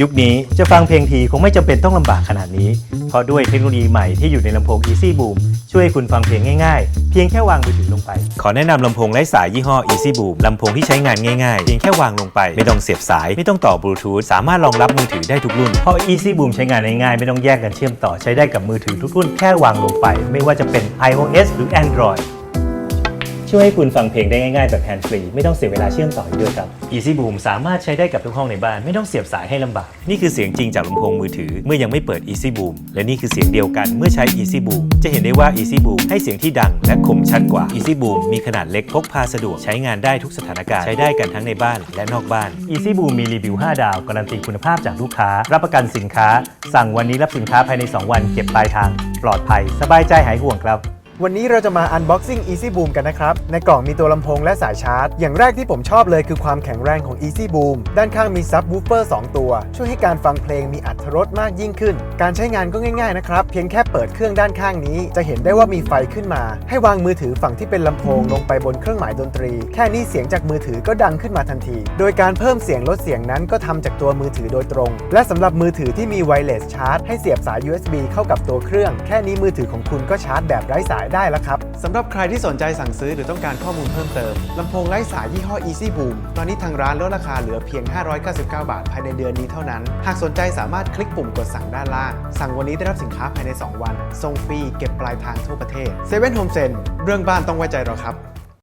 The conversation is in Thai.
ยุคนี้จะฟังเพลงทีคงไม่จำเป็นต้องลำบากขนาดนี้ เพราะด้วยเทคโนโลยีใหม่ที่อยู่ในลำโพง Easy Boom ช่วยให้คุณฟังเพลงง่ายๆ เพียงแค่วางมือถือลงไป ขอแนะนำลำโพงไร้สายยี่ห้อ Easy Boom ลำโพงที่ใช้งานง่ายๆ เพียงแค่วางลงไป ไม่ต้องเสียบสาย ไม่ต้องต่อบลูทูธสามารถรองรับมือถือได้ทุกรุ่น เพราะ Easy Boom ใช้งานง่ายๆ ไม่ต้องแยกกันเชื่อมต่อใช้ได้กับมือถือทุกรุ่นแค่วางลงไป ไม่ว่าจะเป็น iOS หรือ Android ช่วยให้คุณฟังเพลงได้ง่ายๆแบบแฮนด์ฟรีไม่ต้องเสียเวลาเชื่อมต่ออีกด้วยครับ Easy Boom สามารถใช้ได้กับทุกห้องในบ้านไม่ต้องเสียบสายให้ลำบาก นี่คือเสียงจริงจากลำโพงมือถือเมื่อยังไม่เปิด Easy Boom และนี่คือเสียงเดียวกันเมื่อใช้ Easy Boom จะเห็นได้ว่า Easy Boom ให้เสียงที่ดังและคมชัดกว่า Easy Boom มีขนาดเล็กพกพาสะดวกใช้งานได้ทุกสถานการณ์ใช้ได้กันทั้งในบ้านและนอกบ้าน Easy Boom มีรีวิว 5 ดาวการันตีคุณภาพจากลูกค้า รับประกันสินค้า สั่งวันนี้รับสินค้าภายใน 2 วันเก็บปลายทาง ปลอดภัย สบายใจหายห่วงครับ วันนี้เราจะมา unboxing Easy Boom กันนะครับ ในกล่องมีตัวลำโพงและสายชาร์จ อย่างแรกที่ผมชอบเลยคือความแข็งแรงของ Easy Boom ด้านข้างมี subwoofer 2ตัว ช่วยให้การฟังเพลงมีอัตรสมากยิ่งขึ้น การใช้งานก็ง่ายๆนะครับ เพียงแค่เปิดเครื่องด้านข้างนี้ จะเห็นได้ว่ามีไฟขึ้นมา ให้วางมือถือฝั่งที่เป็นลำโพงลงไปบนเครื่องหมายดนตรี แค่นี้เสียงจากมือถือก็ดังขึ้นมาทันที โดยการเพิ่มเสียงลดเสียงนั้นก็ทำจากตัวมือถือโดยตรง และสำหรับมือถือที่มี wireless charge ให้เสียบสาย USB เข้ากับตัวเครื่อง แค่นี้มือถือของคุณก็ชาร์จแบบไร้สายได้แล้วครับสำหรับใครที่สนใจสั่งซื้อหรือต้องการข้อมูลเพิ่มเติมลำโพงไร้สายยี่ห้อ Easy Boom ตอนนี้ทางร้านลดราคาเหลือเพียง 599 บาท ภายในเดือนนี้เท่านั้น หากสนใจสามารถคลิกปุ่มกดสั่งด้านล่าง สั่งวันนี้ได้รับสินค้าภายใน 2 วันส่งฟรีเก็บปลายทางทั่วประเทศเซเว่นโฮมเซ็นเรื่องบ้านต้องไว้ใจเราครับ